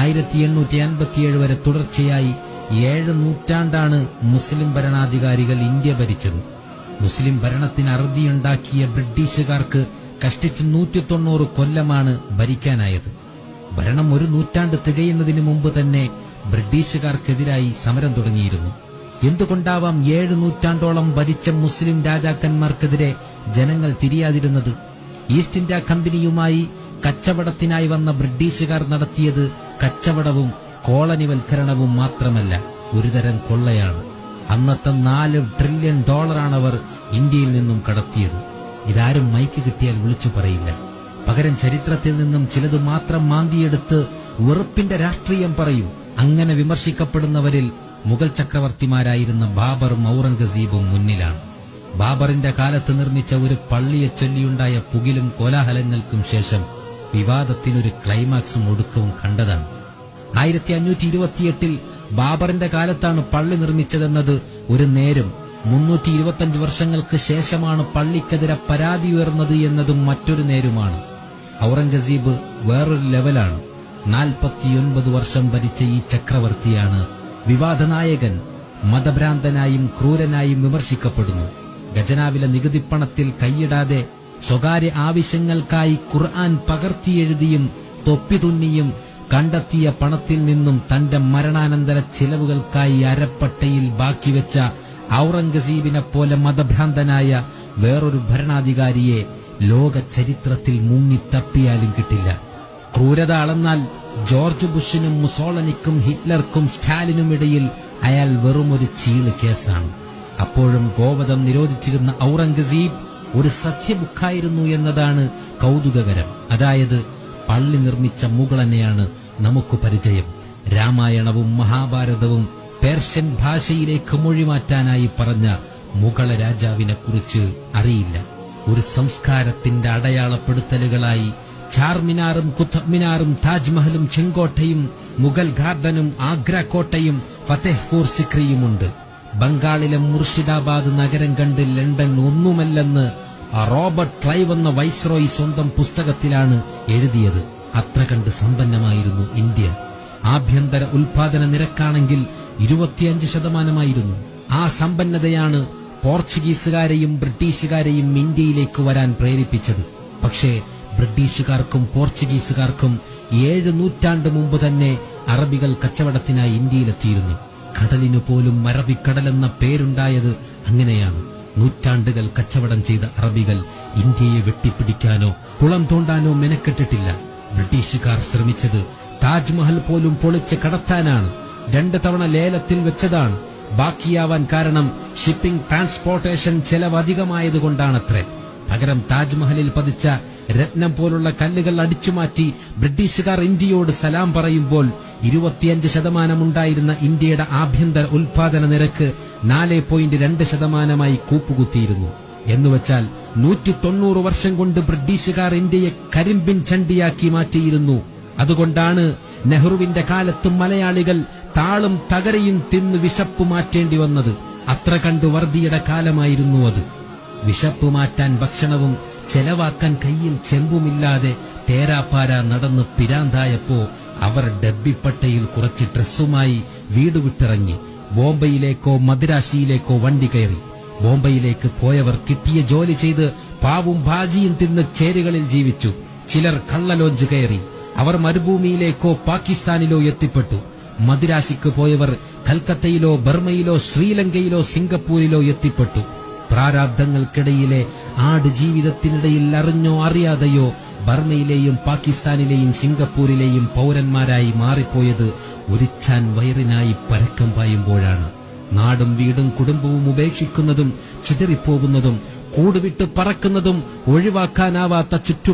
ആയിരത്തി എണ്ണൂറ്റി അൻപത്തിയേഴ് വരെ തുടർച്ചയായി ഏഴ് നൂറ്റാണ്ടാണ് മുസ്ലിം ഭരണാധികാരികൾ ഇന്ത്യ ഭരിച്ചത്. മുസ്ലിം ഭരണത്തിന് അറുതിയുണ്ടാക്കിയ ബ്രിട്ടീഷുകാർക്ക് കഷ്ടിച്ച് നൂറ്റി തൊണ്ണൂറ് കൊല്ലമാണ് ഭരിക്കാനായത്. ഭരണം ഒരു നൂറ്റാണ്ട് തികയുന്നതിന് മുമ്പ് തന്നെ ബ്രിട്ടീഷുകാർക്കെതിരായി സമരം തുടങ്ങിയിരുന്നു. എന്തുകൊണ്ടാവാം ഏഴ് നൂറ്റാണ്ടോളം ഭരിച്ച മുസ്ലിം രാജാക്കന്മാർക്കെതിരെ ജനങ്ങൾ തിരിയാതിരുന്നത്? ഈസ്റ്റ് ഇന്ത്യ കമ്പനിയുമായി കച്ചവടത്തിനായി വന്ന ബ്രിട്ടീഷുകാർ നടത്തിയത് കച്ചവടവും കോളനിവൽക്കരണവും മാത്രമല്ല ഒരുതരം കൊള്ളയാണ്. അന്നത്തെ നാല് ട്രില്യൺ ഡോളറാണ് അവർ ഇന്ത്യയിൽ നിന്നും കടത്തിയത്. ഇതാരും മൈക്ക് കിട്ടിയാൽ വിളിച്ചു പറയില്ല. പകരം ചരിത്രത്തിൽ നിന്നും ചിലത് മാത്രം മാന്തിയെടുത്ത് വെറുപ്പിന്റെ രാഷ്ട്രീയം പറയും. അങ്ങനെ വിമർശിക്കപ്പെടുന്നവരിൽ മുഗൾ ചക്രവർത്തിമാരായിരുന്ന ബാബറും ഔറംഗസീബും മുന്നിലാണ്. ബാബറിന്റെ കാലത്ത് നിർമ്മിച്ച ഒരു പള്ളിയെ ചൊല്ലിയുണ്ടായ പുകിലും കോലാഹലങ്ങൾക്കും ശേഷം വിവാദത്തിനൊരു ക്ലൈമാക്സും ഒടുക്കവും കണ്ടതാണ്. ആയിരത്തി അഞ്ഞൂറ്റി ഇരുപത്തിയെട്ടിൽ ബാബറിന്റെ കാലത്താണ് പള്ളി നിർമ്മിച്ചതെന്നത് ഒരു നേരം. മുന്നൂറ്റി ഇരുപത്തിയഞ്ച് വർഷങ്ങൾക്ക് ശേഷമാണ് പള്ളിക്കെതിരെ പരാതി ഉയർന്നത് എന്നതും മറ്റൊരു നേരുമാണ്. ഔറംഗസീബ് വേറൊരു ലെവലാണ്. നാൽപ്പത്തിയൊൻപത് വർഷം ഭരിച്ച ഈ ചക്രവർത്തിയാണ് വിവാദനായകൻ മതഭ്രാന്തനായും ക്രൂരനായും വിമർശിക്കപ്പെടുന്നു. ഖജനാവിലെ നികുതിപ്പണത്തിൽ കൈയിടാതെ സ്വകാര്യ ആവശ്യങ്ങൾക്കായി ഖുർആൻ പകർത്തിയെഴുതിയും തൊപ്പിതുന്നിയും കണ്ടെത്തിയ പണത്തിൽ നിന്നും തന്റെ മരണാനന്തര ചിലവുകൾക്കായി അരപ്പട്ടയിൽ ബാക്കിവെച്ച ഔറംഗസീബിനെ പോലെ മതഭ്രാന്തനായ വേറൊരു ഭരണാധികാരിയെ ലോക ചരിത്രത്തിൽ മുങ്ങിത്തപ്പിയാലും കിട്ടില്ല. ക്രൂരത അളന്നാൽ ജോർജ് ബുഷിനും മുസോളനിക്കും ഹിറ്റ്ലർക്കും സ്റ്റാലിനും ഇടയിൽ അയാൾ വെറുമൊരു ചീൾ കേസാണ്. അപ്പോഴും ഗോവധം നിരോധിച്ചിരുന്ന ഔറംഗസീബ് ഒരു സസ്യബുക്കായിരുന്നു എന്നതാണ് കൗതുകകരം. അതായത് പള്ളി നിർമ്മിച്ച മുകളനെയാണ് നമുക്ക് പരിചയം. രാമായണവും മഹാഭാരതവും പേർഷ്യൻ ഭാഷയിലേക്ക് മൊഴിമാറ്റാനായി പറഞ്ഞ മുഗള രാജാവിനെ കുറിച്ച് അറിയില്ല. ഒരു സംസ്കാരത്തിന്റെ അടയാളപ്പെടുത്തലുകളായി ചാർമിനാറും കുത്തബ്മിനാറും താജ്മഹലും ചെങ്കോട്ടയും മുഗൾ ഗാർഡനും ആഗ്ര കോട്ടയും ഫത്തേഹ്പൂർ സിക്രിയുമുണ്ട്. ബംഗാളിലെ മുർഷിദാബാദ് നഗരം കണ്ട് ലണ്ടൻ ഒന്നുമല്ലെന്ന് റോബർട്ട് ക്ലൈവ് എന്ന വൈസ്രോയി സ്വന്തം പുസ്തകത്തിലാണ് എഴുതിയത്. അത്ര കണ്ട് സമ്പന്നമായിരുന്നു ഇന്ത്യ. ആഭ്യന്തര ഉൽപാദന നിരക്കാണെങ്കിൽ ഇരുപത്തിയഞ്ച് ശതമാനമായിരുന്നു. ആ സമ്പന്നതയാണ് പോർച്ചുഗീസുകാരെയും ബ്രിട്ടീഷുകാരെയും ഇന്ത്യയിലേക്ക് വരാൻ പ്രേരിപ്പിച്ചത്. പക്ഷേ ബ്രിട്ടീഷുകാർക്കും പോർച്ചുഗീസുകാർക്കും ഏഴ് നൂറ്റാണ്ട് മുമ്പ് തന്നെ അറബികൾ കച്ചവടത്തിനായി ഇന്ത്യയിലെത്തിയിരുന്നു. കടലിനു പോലും അറബിക്കടലെന്ന പേരുണ്ടായത് അങ്ങനെയാണ്. നൂറ്റാണ്ടുകൾ കച്ചവടം ചെയ്ത അറബികൾ ഇന്ത്യയെ വെട്ടിപ്പിടിക്കാനോ കുളം തോണ്ടാനോ മെനക്കെട്ടിട്ടില്ല. ബ്രിട്ടീഷുകാർ ശ്രമിച്ചത് താജ്മഹൽ പോലും പൊളിച്ച് കടത്താനാണ്. രണ്ട് തവണ ലേലത്തിൽ വെച്ചതാണ്. ബാക്കിയാവാൻ കാരണം ഷിപ്പിംഗ് ട്രാൻസ്പോർട്ടേഷൻ ചെലവ് അധികമായതുകൊണ്ടാണത്രേ. പകരം താജ്മഹലിൽ പതിച്ച രത്നം പോലുള്ള കല്ലുകൾ അടിച്ചുമാറ്റി ബ്രിട്ടീഷുകാർ ഇന്ത്യയോട് സലാം പറയുമ്പോൾ ഇരുപത്തിയഞ്ച് ശതമാനമുണ്ടായിരുന്ന ഇന്ത്യയുടെ ആഭ്യന്തര ഉൽപാദന നിരക്ക് നാല് പോയിന്റ് രണ്ട് ശതമാനമായി കൂപ്പുകുത്തിയിരുന്നു. എന്നുവച്ചാൽ നൂറ്റി തൊണ്ണൂറ് വർഷം കൊണ്ട് ബ്രിട്ടീഷുകാർ ഇന്ത്യയെ കരിമ്പിൻ ചണ്ടിയാക്കി മാറ്റിയിരുന്നു. അതുകൊണ്ടാണ് നെഹ്റുവിന്റെ കാലത്തും മലയാളികൾ താളും തകരയും തിന്ന് വിശപ്പ് മാറ്റേണ്ടി വന്നത്. അത്ര കണ്ടു വർദ്ധിയുടെ കാലമായിരുന്നു അത്. വിശപ്പ് മാറ്റാൻ ഭക്ഷണവും ചെലവാക്കാൻ കയ്യിൽ ചെമ്പുമില്ലാതെ തേരാപ്പാര നടന്ന് പിരാന്തായപ്പോ അവർ ഡബ്ബിപ്പട്ടയിൽ കുറച്ച് ഡ്രസ്സുമായി വീട് വിട്ടിറങ്ങി. ബോംബെയിലേക്കോ മദ്രാശിയിലേക്കോ വണ്ടി കയറി. ബോംബെയിലേക്ക് പോയവർ കിട്ടിയ ജോലി ചെയ്ത് പാവും ഭാജിയും തിന്ന് ചേരുകളിൽ ജീവിച്ചു. ചിലർ കള്ളലോഞ്ച് കയറി. അവർ മരുഭൂമിയിലേക്കോ പാകിസ്ഥാനിലോ എത്തിപ്പെട്ടു. മദിരാശിക്ക് പോയവർ കൽക്കത്തയിലോ ബർമയിലോ ശ്രീലങ്കയിലോ സിംഗപ്പൂരിലോ എത്തിപ്പെട്ടു. പ്രാരാബ്ദങ്ങൾക്കിടയിലെ ആട് ജീവിതത്തിനിടയിൽ അറിഞ്ഞോ അറിയാതെയോ ബർമയിലെയും പാകിസ്ഥാനിലെയും സിംഗപ്പൂരിലെയും പൗരന്മാരായി മാറിപ്പോയത് ഒരിച്ചാൻ വയറിനായി പരക്കം പായുമ്പോഴാണ്. നാടും വീടും കുടുംബവും ഉപേക്ഷിക്കുന്നതും ചിതറിപ്പോകുന്നതും കൂടുവിട്ട് പറക്കുന്നതും ഒഴിവാക്കാനാവാത്ത ചുറ്റു